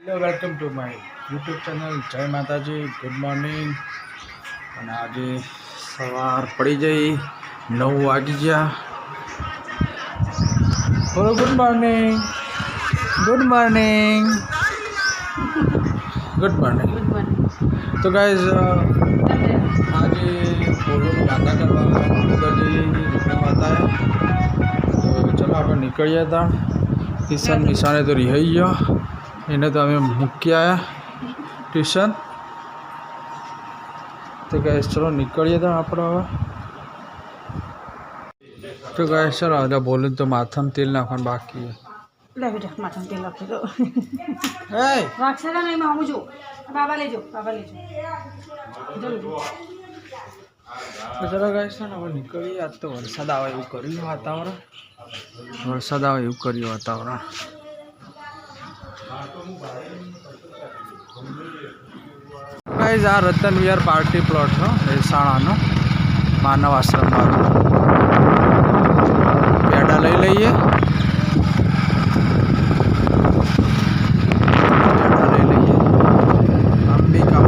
Hello welcome to my YouTube channel જય માતાજી good morning અને આજે સવાર પડી જઈ નવ વાગી ગયા. બોલો good morning good morning good morning તો ગાઈઝ આજે બોલોની વાતા કરવા અંદર જઈએ રૂપના માતાએ તો ચલો આપણે નીકળ્યા હતા કિશન નિશાને તો રિહાઈ ગયો. એને તો અમે મૂક્યા ટ્યુશન. તો કહે ચલો નીકળીએ તો આપણે હવે. તો કહે ચલો હવે બોલું તો માથામાં તેલ નાખવાનું બાકી લે બેટા માથામાં તેલ આપી દો. હે રાક્ષસા નહીં મામું જો. બાબા લેજો બાબા લેજો. જલ્દી. તો ચલો કહે છે ને હવે નીકળીએ. આજ તો વરસાદ આવે એવું કર્યું વાતાવરણ. વરસાદ આવે એવું કર્યું વાતાવરણ. ગાઈઝ આ રતન વિહાર પાર્ટી પ્લોટ છે મહેસાણાનો માનવ આશ્રમ બાજુ પેડા લઈ લઈએ. પેડા લઈ લઈએ. અંબિકા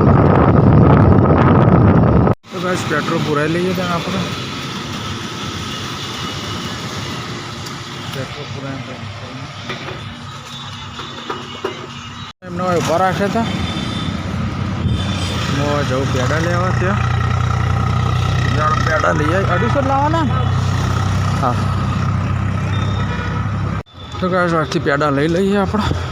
તો ગાઈઝ પેટ્રોલ પુરાઈ લઈએ ત્યાં આપણે. પેટ્રોલ પુરાય ઊભા રાખ્યા હતા હું જવું પેડા લેવા ત્યાં. જાણ પેડા લઈ આવી અઢીસો લાવવાના હા. તો કાંઈ આજથી પેડા લઈ લઈએ આપણે.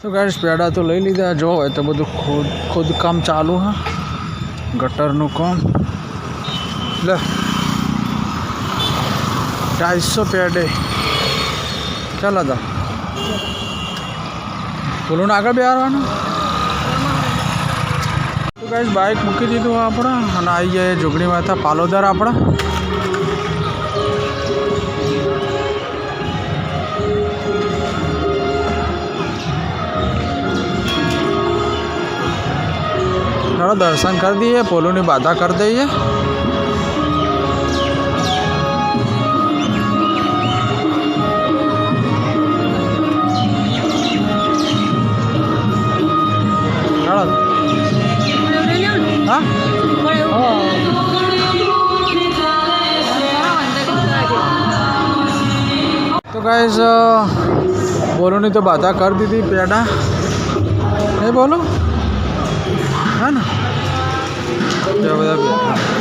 તો ગાઈસ પેડા તો લઈ લીધા. જો હોય તો બધું ખોદ, ખોદકામ ચાલુ, હા. ગટરનું કામ. લે. ઢાઈસો પેડે. ચાલો હતા બોલું આગળ બેહારવાનું તો ગાઈસ બાઇક મૂકી દીધું આપણે, અને આવી જાય જોગણી માતા પાલોદર આપણા. ચલો દર્શન કરી દઈએ પોલોની બાધા કરી દઈએ ચલો હા તો ગાઈઝ બોલોની તો બાધા કરી દીધી પેડા નહીં બોલો હા ને ત્યાં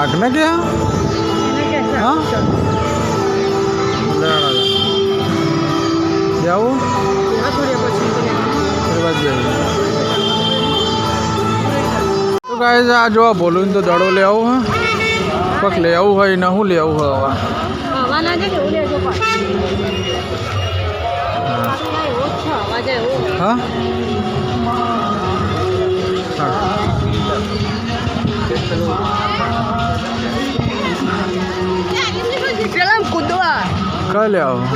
વાઘને ક્યાં હા લેવાના જાવું ફરી બાજુ જઈએ તો ગાય આ જો બોલું તો દડો લે આવું હા કોઈક લે આવું હોય ને શું લે આવું હોય હવે હા હા કઈ લે આવું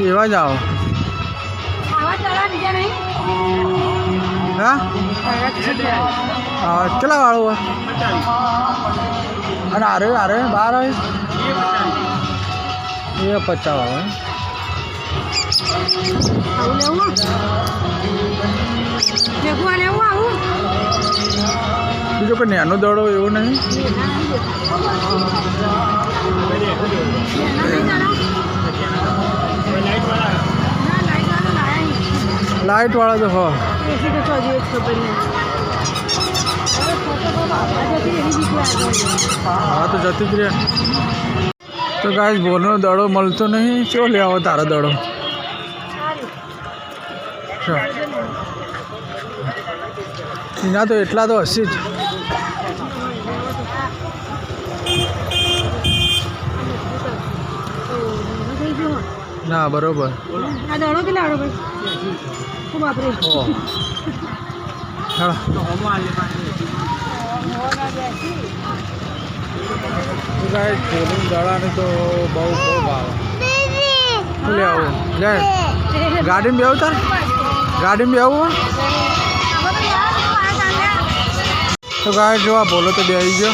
એવા જ આવો હા કેટલા વાળું અને આરે આરે બાર આવે એ પચાસ વાળો આ લેવું આવું બીજો કોઈ નાનો દડો એવો નહીં? લાઇટ વાળા તો હો. હા, તો જતી જ રહે તો ગાય બોલનો દડો મળતો નહીં? ચો લે આવો તારો દડો? ચો. એના તો એટલા તો હશે જ. ના બરોબર. દડાને તો બહુ બહુ ભાવ લે આવું લે. ગાડીમાં બેવું તાર. ગાડીમાં બેવું તો ગાય જો આ બોલો તો બોલો એ ગાય.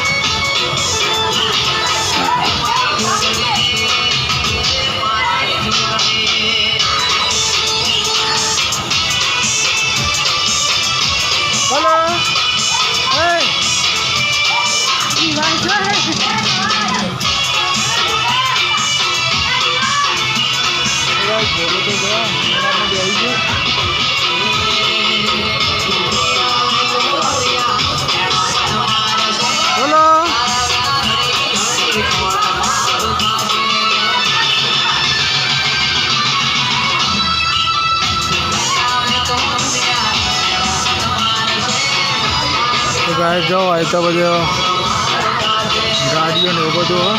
જો મેળામાં ગયો ગાય જો હોય તો બધો ગાડીઓ ને એવું બધું હો.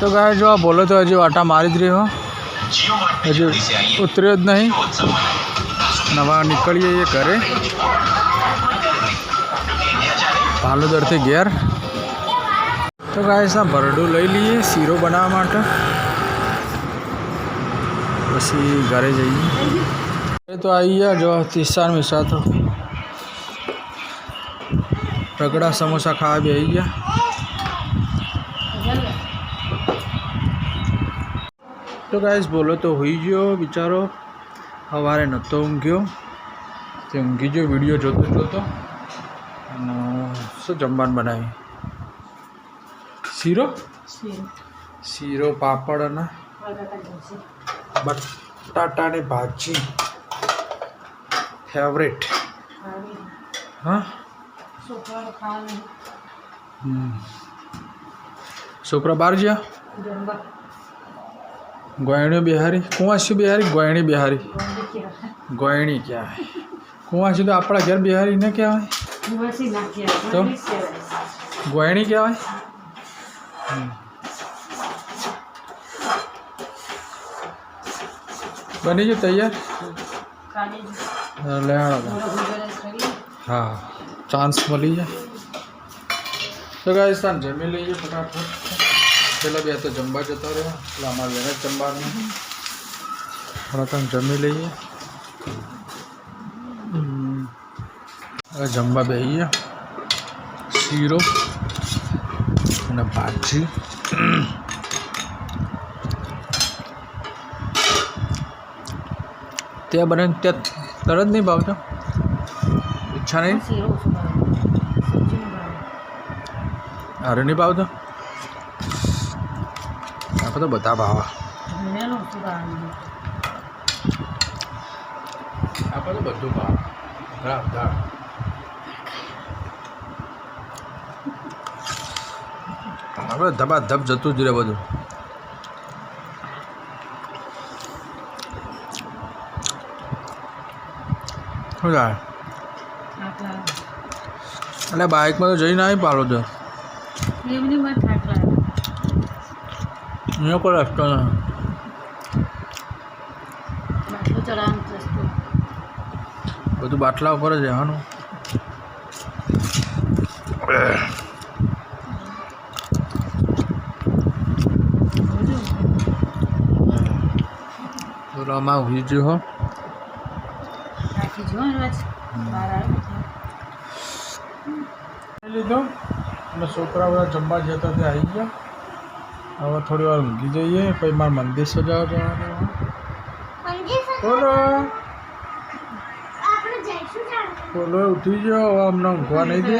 તો ગાય જો આ બોલો તો હજી વાટા મારી જ રહ્યો હજી ઉતર્યો જ નહીં નવા નીકળીએ એ ઘરે પાલોદરથી ઘેર તો ગાય સા ભરડું લઈ લઈએ શીરો બનાવવા માટે પછી ઘરે જઈએ એ તો આવી ગયા જો તિસ્સાન મિસા તો રગડા સમોસા ખાવા બી આવી ગયા તો ગાઈસ બોલો તો હોઈ ગયો બિચારો સવારે નહોતો ઊંઘ્યો. તે ઊંઘી ગયો વીડિયો જોતો જોતો. અને શું જમવાનું બનાવી શીરો? શીરો. પાપડ અને બટાટાની ભાજી. ફેવરેટ હા? હમ. છોકરા બહાર ગયા ગોયણ્યો બિહારી? કુંવાસી બિહારી? ગોયણી બિહારી. ગોયણી કહેવાય. કુંવાસી તો આપણા ઘેર બિહારી ન કહેવાય? તો? ગોયણી કહેવાય. બની ગયું તૈયાર? લેવાડો હા ચાન્સ મળી જાય. તો રાજસ્થાન જમી લઈએ ફટાફટ. પેલા બે તો જમવા જતા રહ્યા એટલે અમારે બેન જ જમવાનું. થોડા તમે જમી લઈએ. હવે જમવા બેસીએ શીરો અને ભાજી. ત્યાં બને ત્યાં તરત નહીં ભાવતો? ઈચ્છા નહીં? અરે નહીં ભાવતો? આપણે તો બધા ભાવા. આપણે તો બધું ભાવ. દાળ દાળ આપણે ધબા ધબ જતું જ રહે બધું. શું થાય? એટલે બાઇકમાં તો જઈને આવી પાડો તો કોઈ રસ્તો નહીં બધું બાટલા ઉપર જ રહેવાનું રમા ઊભી હો લીધો અને છોકરા બધા જમવા જતા તે આવી ગયા હવે થોડી વાર ઊંઘી જઈએ પછી મારે મંદિર સજાવવા જવાનું બોલો. બોલો ઉઠી ગયો હવે અમને ઊંઘવા નહીં દે.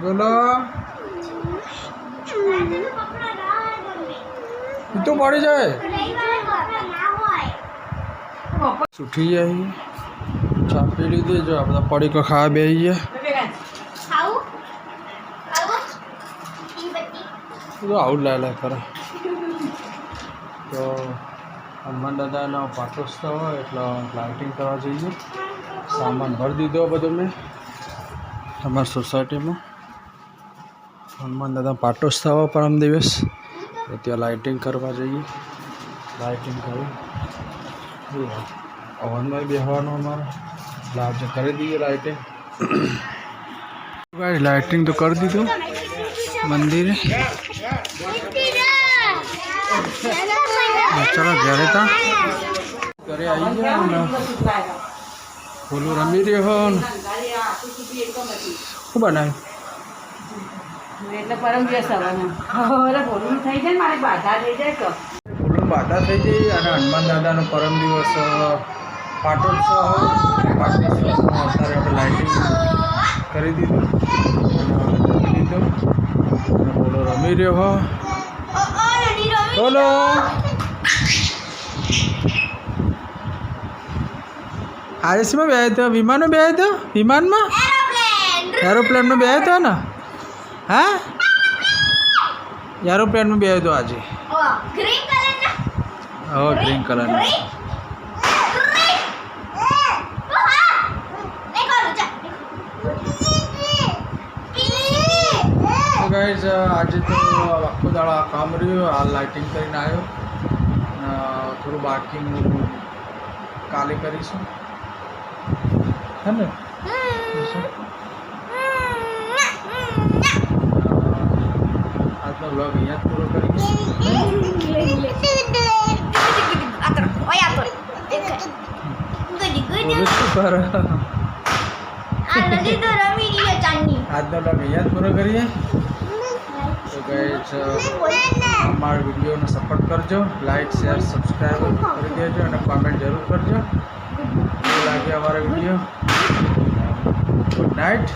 બોલો. તો પડી જાય. સુઠી જાય ચા પી લીધી. જો આ બધા પડીકો ખાવા બેસી ગયા. આવું લાય લાય કરે. તો હનુમાન દાદાનો પાઠોત્સવ હોય એટલે લાઇટિંગ કરવા જઈએ. સામાન ભરી દીધો બધો મેં. અમારી સોસાયટીમાં હનુમાન દાદા પાટોત્સવ પરમ દિવસ. તો ત્યાં લાઇટિંગ કરવા જઈએ. લાઇટિંગ કરી. હવનમાં બેસવાનું અમારે. એટલે કરી દઈએ લાઇટિંગ ભાઈ લાઇટિંગ તો કરી દીધું. મંદિરે. ચલો ઘરે તા. ઘરે આવી ગયા ફૂલું રમી રહ્યો હો શું બનાવ્યું? એટલે પરમ દિવસ આવવાના. બોલું થઈ જાય મારે બાધા થઈ જાય તો ફૂલું બાધા થઈ જાય અને હનુમાન દાદાનો પરમ દિવસ. પાટોત્સવ હોય પાટોત્સવમાં અત્યારે આપણે લાઇટિંગ કરી દીધું અને દીધું અને બોલો. રમી રહ્યો હો બોલો આરએસમાં બે હતો? વિમાનમાં બે હતો? વિમાનમાં? એરોપ્લેનમાં બે હતો ને? હા? એરોપ્લેનમાં બે હતો આજે. ગ્રીન ગ્રીન કલરનું ગ્રીન ગ્રીન હા દેખો રુચા તો ગાઈઝ આજે તો આખો દાડો આ કામ રહ્યું આ લાઇટિંગ કરીને આવ્યો. થોડું બાકી કાલે કરીશું. હે ને? આજનો બ્લોગ અહીંયા જ પૂરો કરીએ આજનો બ્લોગ અહીંયા જ પૂરો કરીએ. તો છે, અમારા વિડીયોને સપોર્ટ કરજો લાઇક શેર સબસ્ક્રાઈબ કરી દેજો અને કોમેન્ટ જરૂર કરજો. કેવું લાગે અમારો વીડિયો. Good night